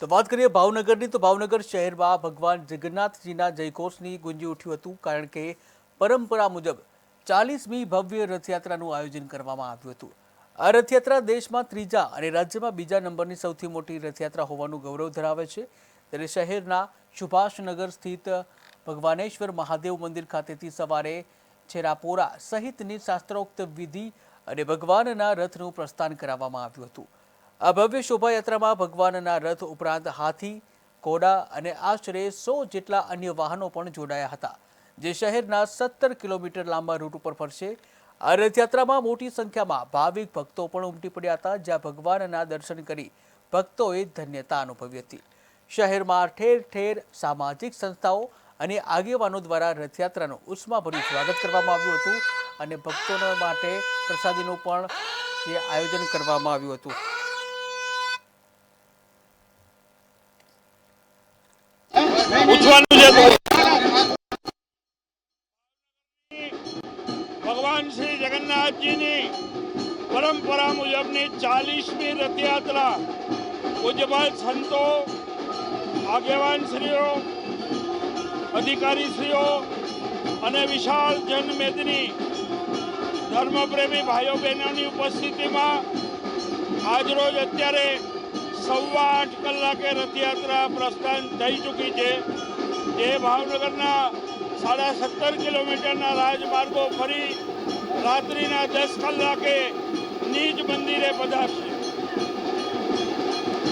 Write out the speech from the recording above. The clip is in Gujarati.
તો વાત કરીએ ભાવનગરની, તો ભાવનગર શહેરમાં ભગવાન જગન્નાથજીના જયઘોષની ગુંજી ઉઠ્યું હતું કારણ કે પરંપરા મુજબ ચાલીસમી ભવ્ય રથયાત્રાનું આયોજન કરવામાં આવ્યું હતું. આ રથયાત્રા દેશમાં ત્રીજા અને રાજ્યમાં બીજા નંબરની સૌથી મોટી રથયાત્રા હોવાનું ગૌરવ ધરાવે છે. ત્યારે શહેરના સુભાષનગર સ્થિત ભગવાનેશ્વર મહાદેવ મંદિર ખાતેથી સવારે છેરાપોરા સહિતની શાસ્ત્રોક્ત વિધિ અને ભગવાનના રથનું પ્રસ્થાન કરાવવામાં આવ્યું હતું. આ ભવ્ય શોભાયાત્રામાં ભગવાનના રથ ઉપરાંત હાથી, ઘોડા અને આશરે સો જેટલા અન્ય વાહનો પણ જોડાયા હતા, જે શહેરના સત્તર કિલોમીટર લાંબા રૂટ ઉપર ફરશે. આ રથયાત્રામાં મોટી સંખ્યામાં ભાવિક ભક્તો પણ ઉમટી પડ્યા હતા, જ્યાં ભગવાનના દર્શન કરી ભક્તોએ ધન્યતા અનુભવી હતી. શહેરમાં ઠેર ઠેર સામાજિક સંસ્થાઓ અને આગેવાનો દ્વારા રથયાત્રાનું ઉષ્માભર્યું સ્વાગત કરવામાં આવ્યું હતું અને ભક્તોને માટે પ્રસાદીનું પણ જે આયોજન કરવામાં આવ્યું હતું. પૂછવાનું છે ભગવાન શ્રી જગન્નાથજીની પરંપરા મુજબની ચાલીસમી રથયાત્રા પૂજ્યપાલ સંતો, આગેવાનશ્રીઓ, અધિકારીશ્રીઓ અને વિશાળ જનમેદની ધર્મપ્રેમી ભાઈઓ બહેનોની ઉપસ્થિતિમાં આજરોજ અત્યારે સવા આઠ કલાકે રથયાત્રા પ્રસ્થાન થઈ ચૂકી છે. જે ભાવનગરના સાડા સત્તર કિલોમીટરના રાજમાર્ગો ફરી રાત્રિના દસ કલાકે નીજ મંદિરે પધારશે.